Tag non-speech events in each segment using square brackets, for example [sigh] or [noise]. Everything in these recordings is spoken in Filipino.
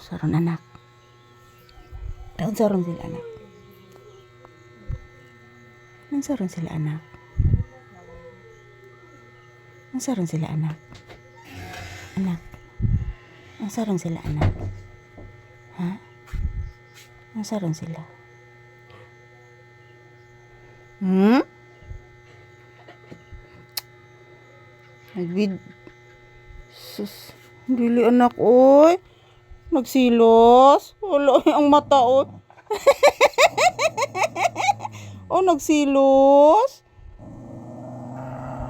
Saron anak. Daon saron sila anak. Nang sila anak. Nang sila anak. Anak. Nang sila anak. Ha? Nang sila. Hmm? Nagbid... Sus... Dili anak, oy. Nagsilos. Wala [laughs] ang mata, oy. [laughs] oh, nagsilos.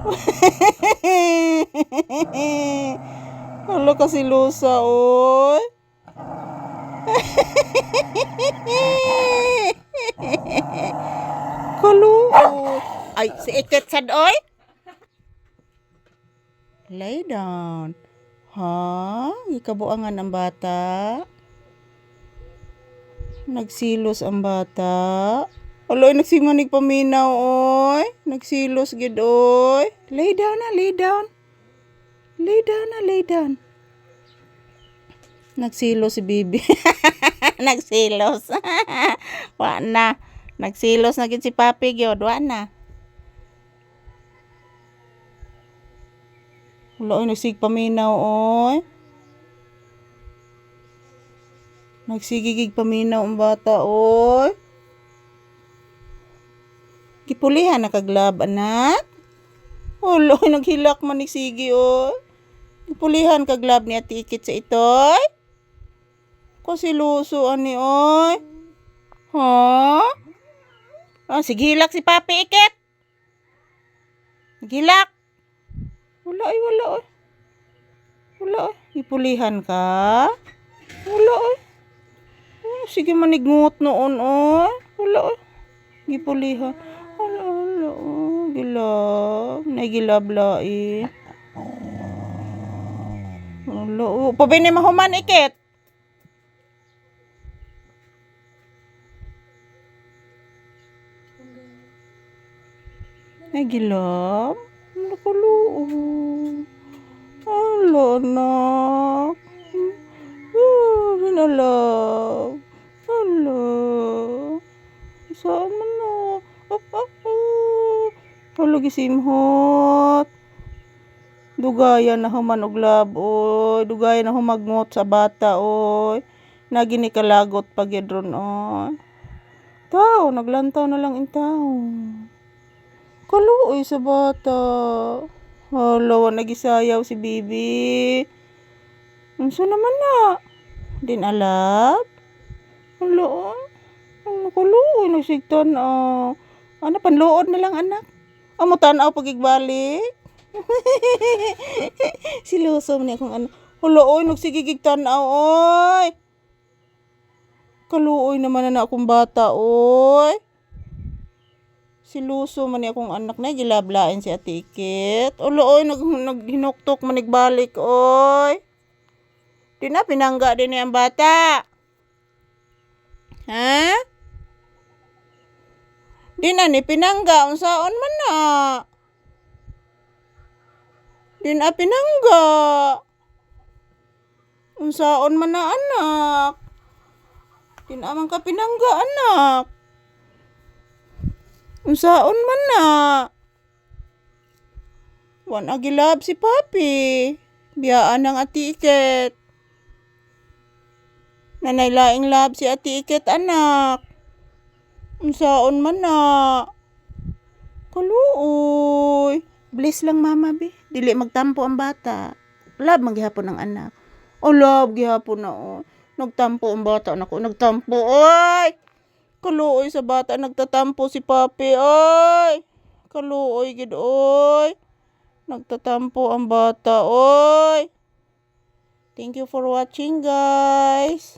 [laughs] Wala ka silusa, oy. Kaluot. Ay, si Iket sad, oy. Lay down. Ha? Ikabuangan ang bata? Nagsilos ang bata? Aloy, nagsimanig paminaw, oy. Nagsilos, gid, oy. Lay down na, lay down. Lay down na, lay down. Nagsilos si Bibi. [laughs] Nagsilos. [laughs] Wa na. Nagsilos na si Papi, gyud. Wa na. Wala ay nagsig paminaw oy. Nagsigigig paminaw ang bata oy. Gipulihan na kaglab anak. Ay [laughs] naghilak man ni sige oy. Gipulihan kaglab ni ati ikit sa itoy. Kasi luso ani oy. Ha? Ah, sige hilak si Papi ikit. Gilak. Wala ay, wala ay. Wala ay. Ipulihan ka? Wala. Oh, sige manigmut noon ay. Wala ay. Gipulihan. Wala, wala. Oh, gilab. Nagilab lai. Wala. Oh, pabini mahuman ikit. Nagilab? Nakaloo. Hala, anak. Oh, ginalab. Hala. Saan man na? Ah, ah, ah. Hala, gisimhot. Dugayan na human oy. Dugayan na humagmot sa bata, oy. Nagini kalagot pag yadron, oy. Tao, naglantaw na lang in tao. Kaluoy sa bata. Hala, nagisayaw si Bibi. Unsa naman na? Din alab? Hala. Ano kaluoy nagsigtan ah. Ano panluod na lang anak? Amo tanaw pag igbalik. [laughs] Silusom ni akong ano. Hala, oy nagsigigig tanaw oy. Kaluoy naman na akong bata oy. Siluso man akong anak na gilablain si Ate Ikit. Ulo oy nag naghinuktok man nagbalik oy. Di na pinangga din ang bata. Ha? Di na ni pinangga unsaon man na. Di na pinangga. Unsaon man na anak. Di na man ka pinangga anak. Unsaon man na? Wan agilab si Papi. Biyaan ng ati Iket. Nanay laing lab si ati Iket anak. Unsaon man na? Kaluoy. Bless lang mama bi. Dili magtampo ang bata. Lab maghihapon ang anak. O lab gihapon na o. Nagtampo ang bata nako. Nagtampo oy. Kaluoy sa bata nagtatampo si Papi oy. Kaluoy gid oy. Nagtatampo ang bata oy. Thank you for watching guys.